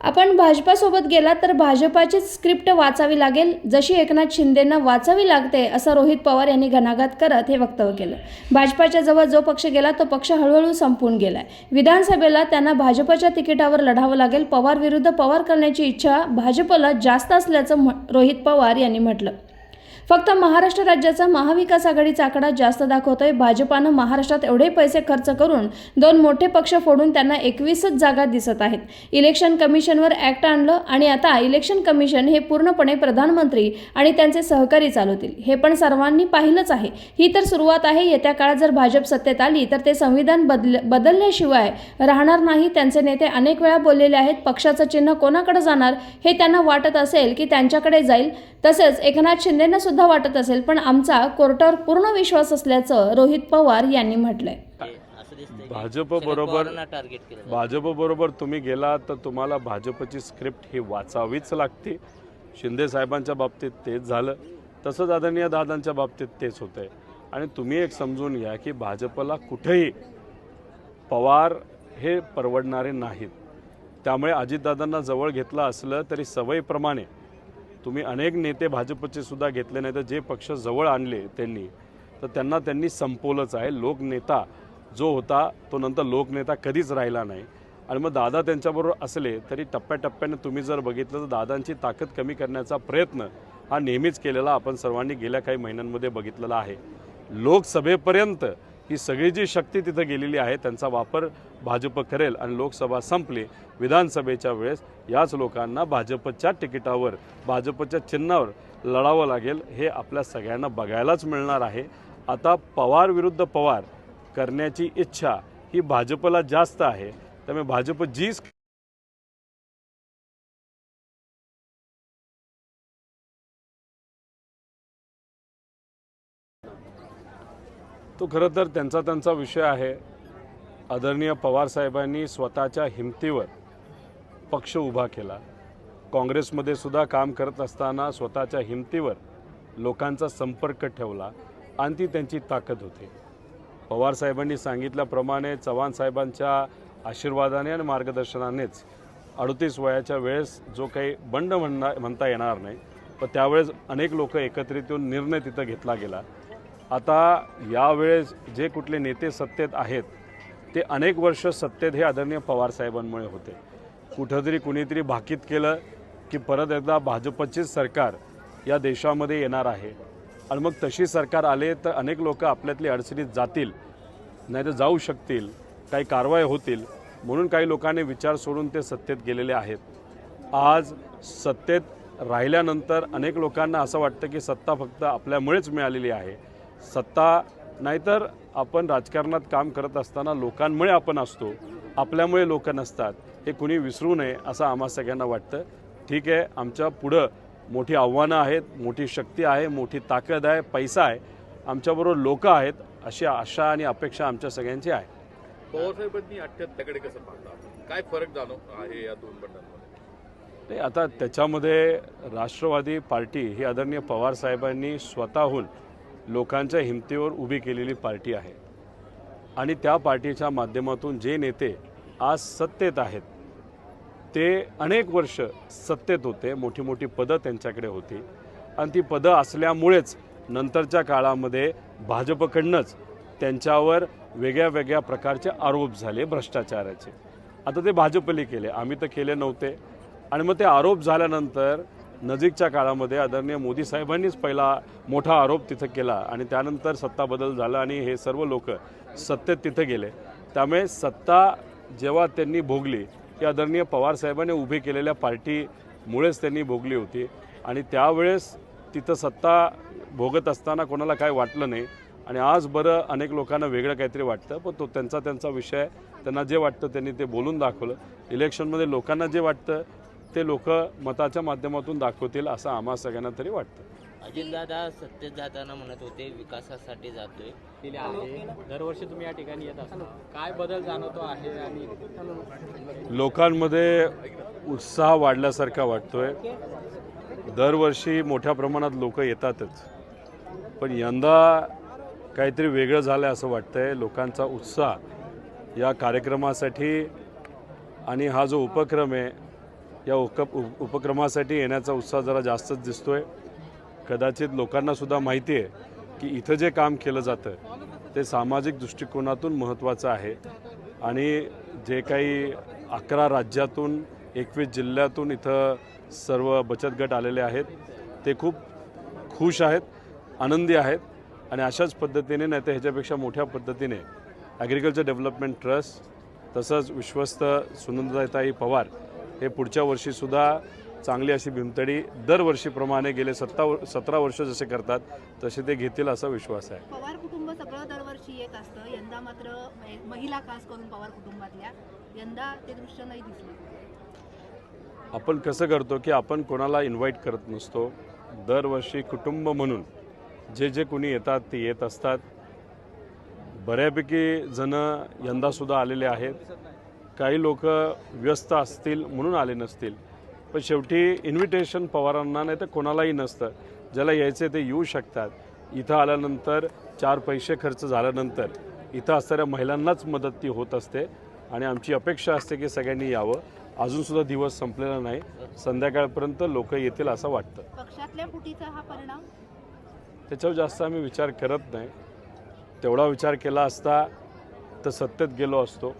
आपण भाजपासोबत गेलात तर भाजपाचीच स्क्रिप्ट वाचावी लागेल. जशी एकनाथ शिंदेंना वाचावी लागते असं रोहित पवार यांनी घणाघात करत हे वक्तव्य केलं. भाजपाच्या जवळ जो पक्ष गेला तो पक्ष हळूहळू संपून गेलाय. विधानसभेला त्यांना भाजपच्या तिकिटावर लढावं लागेल. पवार विरुद्ध पवार करण्याची इच्छा भाजपला जास्त असल्याचं म्ह- रोहित पवार यांनी म्हटलं. फक्त महाराष्ट्र राज्याचा महाविकास आघाडीचा आकडा जास्त दाखवतोय. भाजपानं महाराष्ट्रात एवढे पैसे खर्च करून दोन मोठे पक्ष फोडून त्यांना एकवीसच जागा दिसत आहेत. इलेक्शन कमिशनवर ॲक्ट आणलं आणि आता इलेक्शन कमिशन हे पूर्णपणे प्रधानमंत्री आणि त्यांचे सहकारी चालवतील. हे पण सर्वांनी पाहिलंच आहे. ही तर सुरुवात आहे. येत्या काळात जर भाजप सत्तेत आली तर ते संविधान बदल बदलल्याशिवाय राहणार नाही. त्यांचे नेते अनेक वेळा बोललेले आहेत पक्षाचं चिन्ह कोणाकडे जाणार हे त्यांना वाटत असेल की त्यांच्याकडे जाईल. तसेच एकनाथ शिंदेंना सुद्धा वाटत असेल पण आमचा कोर्टावर पूर्ण विश्वास असल्याचं रोहित पवार यांनी म्हटलंय. भाजप बरोबर. भाजप बरोबर तुम्ही गेला तर तुम्हाला भाजपची स्क्रिप्ट ही वाचावीच लागते. शिंदे साहेबांच्या बाबतीत तेच झालं. तसंच आदरणीय दादांच्या बाबतीत तेच होतंय. आणि तुम्ही एक समजून घ्या की भाजपला कुठेही पवार हे परवडणारे नाहीत. त्यामुळे अजितदादांना जवळ घेतलं असलं तरी सवयीप्रमाणे तुम्ही अनेक नेते भाजपचे सुद्धा घेतले नाही तर जे पक्ष जवळ आणले त्यांनी. तर त्यांना त्यांनी संपवलंच आहे. लोकनेता जो होता तो नंतर लोकनेता कधीच राहिला नाही. आणि मग दादा त्यांच्याबरोबर असले तरी टप्प्याटप्प्याने तुम्ही जर बघितलं तर दादांची ताकद कमी करण्याचा प्रयत्न हा नेहमीच केलेला आपण सर्वांनी गेल्या काही महिन्यांमध्ये बघितलेला आहे. लोकसभेपर्यंत ही सगळी जी शक्ती तिथं गेलेली आहे त्यांचा वापर भाजप करेल आणि लोकसभा संपली विधानसभेच्या वेळेस याच लोकांना भाजपच्या तिकिटावर भाजपच्या चिन्हावर लढावं लागेल हे आपल्या सगळ्यांना बघायलाच मिळणार आहे. आता पवार विरुद्ध पवार करण्याची इच्छा ही भाजपला जास्त आहे. त्यामुळे भाजप जी तो खरं तर त्यांचा त्यांचा विषय आहे. आदरणीय पवारसाहेबांनी स्वतःच्या हिमतीवर पक्ष उभा केला. काँग्रेसमध्ये सुद्धा काम करत असताना स्वतःच्या हिमतीवर लोकांचा संपर्क ठेवला आणि ती त्यांची ताकद होती. पवारसाहेबांनी सांगितल्याप्रमाणे चव्हाण साहेबांच्या आशीर्वादाने आणि मार्गदर्शनानेच अडतीस वयाच्या वेळेस जो काही बंड म्हणणार म्हणता येणार नाही. पण त्यावेळेस अनेक लोक एकत्रित येऊन निर्णय तिथं घेतला गेला. आता यावेळेस जे कुठले नेते सत्तेत आहेत ते अनेक वर्ष सत्तेत हे आदरणीय पवारसाहेबांमुळे होते. कुठंतरी कुणीतरी भाकीत केलं की परत एकदा भाजपचेच सरकार या देशामध्ये येणार आहे. आणि मग तशी सरकार आले तर अनेक लोक आपल्यातली अडचणीत जातील नाही तर जाऊ शकतील काही कारवाई होतील म्हणून काही लोकांनी विचार सोडून ते सत्तेत गेलेले आहेत. आज सत्तेत राहिल्यानंतर अनेक लोकांना असं वाटतं की सत्ता फक्त आपल्यामुळेच मिळालेली आहे. सत्ता नाहीतर आपण राजकारणात काम करत असताना लोकांमुळे आपण असतो आपल्यामुळे लोक नसतात हे कुणी विसरू नये असं आम्हा सगळ्यांना वाटतं. ठीक आहे आमच्या पुढं मोठी आव्हानं आहेत मोठी शक्ती आहे मोठी ताकद आहे पैसा आहे आमच्याबरोबर लोक आहेत अशी आशा आणि अपेक्षा आमच्या सगळ्यांची आहे. पवारसाहेबांनी अठ्ठ्याहत्तरकडे कसं पाहता? काय फरक जाणव आहे या दोन बंडांमध्ये? नाही आता त्याच्यामध्ये राष्ट्रवादी पार्टी ही आदरणीय पवारसाहेबांनी स्वतःहून लोकांच्या हिमतीवर उभी केलेली पार्टी आहे. आणि त्या पार्टीच्या माध्यमातून जे नेते आज सत्तेत आहेत ते अनेक वर्ष सत्तेत होते मोठी मोठी पदं त्यांच्याकडे होती. आणि ती पदं असल्यामुळेच नंतरच्या काळामध्ये भाजपकडनंच त्यांच्यावर वेगळ्या वेगळ्या प्रकारचे आरोप झाले भ्रष्टाचाराचे. आता ते भाजपने केले. आम्ही तर केले नव्हते. आणि मग ते आरोप झाल्यानंतर नजीकच्या काळामध्ये आदरणीय मोदी साहेबांनीच पहिला मोठा आरोप तिथं केला आणि त्यानंतर सत्ता बदल झाला आणि हे सर्व लोक सत्तेत तिथं गेले. त्यामुळे सत्ता जेव्हा त्यांनी भोगली ती आदरणीय पवारसाहेबांनी उभी केलेल्या पार्टीमुळेच त्यांनी भोगली होती. आणि त्यावेळेस तिथं सत्ता भोगत असताना कोणाला काय वाटलं नाही. आणि आज बरं अनेक लोकांना वेगळं काहीतरी वाटतं पण तो त्यांचा त्यांचा विषय त्यांना जे वाटतं त्यांनी ते बोलून दाखवलं. इलेक्शनमध्ये लोकांना जे वाटतं ते लोक मताच्या माध्यमातून दाखवतील असं आम्हा सगळ्यांना तरी वाटतं. अजितदादा सत्तेत जाताना म्हणत होते विकासासाठी जातोय. दिले आहे दरवर्षी तुम्ही या ठिकाणी येत असता. काय बदल जाणवतो आहे आणि लोकांमध्ये उत्साह वाढल्यासारखा वाटतोय. दरवर्षी मोठ्या प्रमाणात लोक येतातच. पण यंदा काहीतरी वेगळं झालं आहे असं वाटतंय. लोकांचा उत्साह या कार्यक्रमासाठी आणि हा जो उपक्रम आहे या उप उप- उपक्रमासाठी येण्याचा उत्साह जरा जास्तच दिसतोय. कदाचित लोकांनासुद्धा माहिती आहे की इथं जे काम केलं जातं ते सामाजिक दृष्टिकोनातून महत्त्वाचं आहे. आणि जे काही अकरा राज्यातून एकवीस जिल्ह्यातून इथं सर्व बचत गट आलेले आहेत ते खूप खुश आहेत आनंदी आहेत. आणि अशाच पद्धतीने नाही तर ह्याच्यापेक्षा मोठ्या पद्धतीने ॲग्रिकल्चर डेव्हलपमेंट ट्रस्ट तसंच विश्वस्त सुनंदाताई पवार हे पुढच्या वर्षीसुद्धा चांगली अशी भीमतडी दरवर्षीप्रमाणे गेले सत्ता सतरा वर्ष जसे करतात तसे ते घेतील असा विश्वास आहे. पवार कुटुंब सगळं दरवर्षी येत असतं. यंदा मात्र महिला खास करून पवार कुटुंबातल्या यंदा ते दृश्य नाही दिसलं. आपण कसं करतो की आपण कोणाला इन्व्हाइट करत नसतो. दरवर्षी कुटुंब म्हणून जे जे कोणी येतात ते येत असतात. बऱ्यापैकी जण यंदासुद्धा आलेले आहेत. काही लोक व्यस्त असतील म्हणून आले नसतील. पण शेवटी इन्व्हिटेशन पवारांना नाही तर कोणालाही नसतं. ज्याला यायचे ते येऊ शकतात. इथं आल्यानंतर चार पैसे खर्च झाल्यानंतर इथं असणाऱ्या महिलांनाच मदत ती होत असते. आणि आमची अपेक्षा असते की सगळ्यांनी यावं. अजूनसुद्धा दिवस संपलेला नाही. संध्याकाळपर्यंत लोक येतील असं वाटतं. पक्षातल्या फुटीचा हा परिणाम? त्याच्यावर जास्त आम्ही विचार करत नाही. तेवढा विचार केला असता तर सत्तेत गेलो असतो.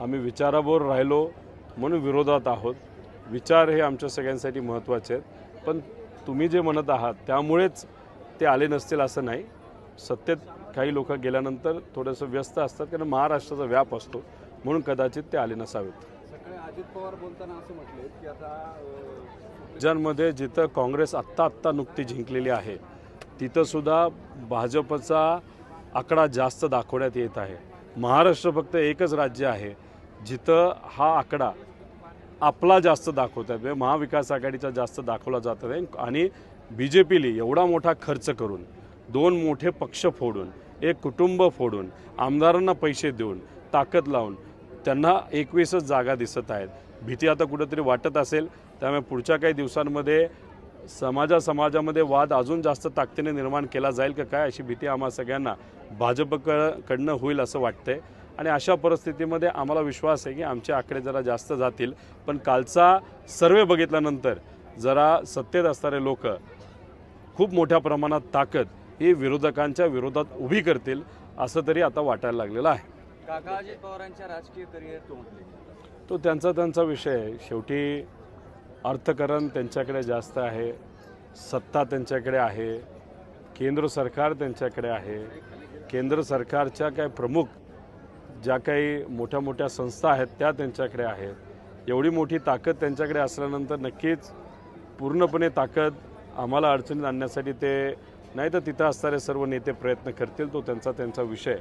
आम्ही विचारावर राहिलो म्हणून विरोधात आहोत. विचार हे आमच्या सगळ्यांसाठी महत्त्वाचे आहेत. पण तुम्ही जे म्हणत आहात त्यामुळेच ते आले नसतील असं नाही. सत्तेत काही लोक गेल्यानंतर थोडंसं व्यस्त असतात कारण महाराष्ट्राचा व्याप असतो. म्हणून कदाचित ते आले नसावेत. अजित पवार बोलताना असं म्हटले की आता राज्यांमध्ये जिथं काँग्रेस आत्ता आत्ता नुकती जिंकलेली आहे तिथंसुद्धा भाजपचा आकडा जास्त दाखवण्यात येत आहे. महाराष्ट्र फक्त एकच राज्य आहे जिथं हा आकडा आपला जास्त दाखवत आहे म्हणजे महाविकास आघाडीचा जास्त दाखवला जात आहे आणि बी जे पीली एवढा मोठा खर्च करून दोन मोठे पक्ष फोडून एक कुटुंब फोडून आमदारांना पैसे देऊन ताकद लावून त्यांना एकवीसच जागा दिसत आहेत. भीती आता कुठंतरी वाटत असेल त्यामुळे पुढच्या काही दिवसांमध्ये समाजा समाजामध्ये वाद अजून जास्त ताकदीने निर्माण केला जाईल का काय अशी भीती आम्हा सगळ्यांना भाजपकडनं होईल असं वाटतंय. आणि अशा परिस्थितीमध्ये आम्हाला विश्वास आहे की आमचे आकडे जरा जास्त जातील. पण कालचा सर्वे बघितल्यानंतर जरा सत्तेत असणारे लोक खूप मोठ्या प्रमाणात ताकद ही विरोधकांच्या विरोधात उभी करतील असं तरी आता वाटायला लागलेलं आहे. काका अजित पवारांच्या राजकीय करिअर तो त्यांचा त्यांचा विषय आहे. शेवटी अर्थकरण त्यांच्याकडे जास्त आहे सत्ता त्यांच्याकडे आहे केंद्र सरकार त्यांच्याकडे आहे. केंद्र सरकारच्या काही प्रमुख ज्या काही मोठ्या मोठ्या संस्था आहेत त्या त्यांच्याकडे आहेत. एवढी मोठी ताकद त्यांच्याकडे असल्यानंतर नक्कीच पूर्णपणे ताकद आम्हाला अडचणीत आणण्यासाठी ते नाही तर तिथं असणारे सर्व नेते प्रयत्न करतील तो त्यांचा त्यांचा विषय.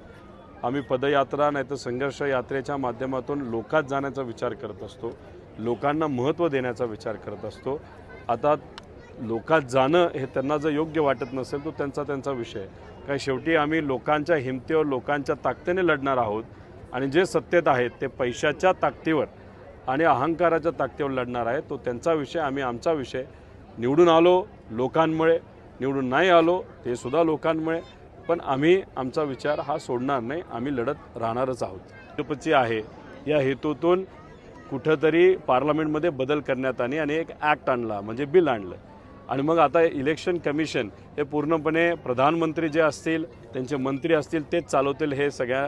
आम्ही पदयात्रा नाही तर संघर्ष यात्रेच्या माध्यमातून लोकात जाण्याचा विचार करत असतो. लोकांना महत्त्व देण्याचा विचार करत असतो. आता लोकात जाणं हे त्यांना जर योग्य वाटत नसेल तो त्यांचा त्यांचा विषय काय शेवटी आम्ही लोकांच्या हिमतीवर लोकांच्या ताकदीने लढणार आहोत. आणि जे सत्तेत आहेत ते पैशाच्या ताकदीवर आणि अहंकाराच्या ताकदीवर लढणार आहे तो त्यांचा विषय आम्ही आमचा विषय. निवडून आलो लोकांमुळे निवडून नाही आलो ते सुद्धा लोकांमुळे पण आम्ही आमचा विचार हा सोडणार नाही आम्ही लढत राहणारच आहोत. भाजपची आहे या हेतूतून कुठंतरी पार्लमेंटमध्ये बदल करण्यात आले आणि एक ॲक्ट आणला म्हणजे बिल आणलं. आणि मग आता इलेक्शन कमिशन हे पूर्णपणे प्रधानमंत्री जे असतील त्यांचे मंत्री असतील तेच चालवतील हे सगळ्या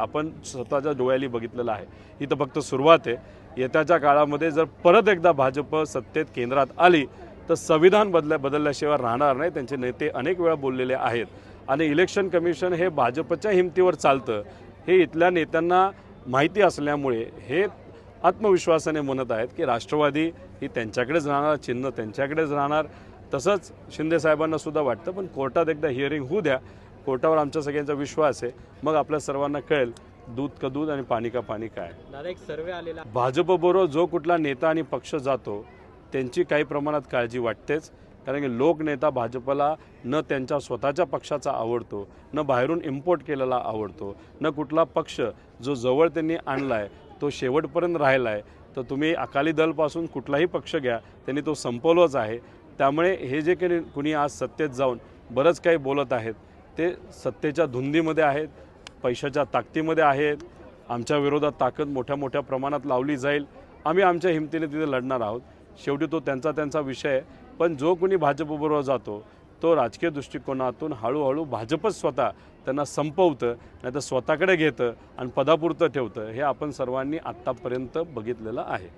आपण स्वतःच्या डोळ्याली बघितलेलं आहे. ही तर फक्त सुरुवात आहे. येत्याच्या काळामध्ये जर परत एकदा भाजप सत्तेत केंद्रात आली तर संविधान बदल्या बदलल्याशिवाय राहणार नाही. त्यांचे नेते अनेक वेळा बोललेले आहेत. आणि इलेक्शन कमिशन हे भाजपच्या हिमतीवर चालतं. हे इथल्या नेत्यांना माहिती असल्यामुळे हे आत्मविश्वासाने म्हणत आहेत की राष्ट्रवादी ही त्यांच्याकडेच राहणार चिन्ह त्यांच्याकडेच राहणार. तसंच शिंदे साहेबांना सुद्धा वाटतं पण कोर्टात एकदा हिअरिंग होऊ द्या. कोर्टावर आमच्या सगळ्यांचा विश्वास आहे. मग आपल्या सर्वांना कळेल दूध का दूध आणि पाणी का पाणी काय. दादा एक सर्वे आलेला भाजपबरोबर जो कुठला नेता आणि पक्ष जातो त्यांची काही प्रमाणात काळजी वाटतेच. कारण की लोकनेता भाजपला न त्यांच्या स्वतःच्या पक्षाचा आवडतो न बाहेरून इम्पोर्ट केलेला आवडतो न कुठला पक्ष जो जवळ त्यांनी आणला आहे तो शेवटपर्यंत राहिला आहे तर तुम्ही अकाली दलपासून कुठलाही पक्ष घ्या त्यांनी तो संपवलाच आहे. त्यामुळे हे जे काही कुणी आज सत्तेत जाऊन बरंच काही बोलत आहेत ते सत्तेच्या धुंदीमध्ये आहेत पैशाच्या ताकदीमध्ये आहेत आमच्या विरोधात ताकद मोठ्या मोठ्या प्रमाणात लावली जाईल आम्ही आमच्या हिमतीने तिथे लढणार आहोत. शेवटी तो त्यांचा त्यांचा विषय आहे पण जो कोणी भाजपबरोबर जातो तो राजकीय दृष्टिकोनातून हळूहळू भाजपच स्वतः त्यांना संपवतं नाही तर स्वतःकडे घेतं आणि पदापुरतं ठेवतं हे आपण सर्वांनी आत्तापर्यंत बघितलेलं आहे.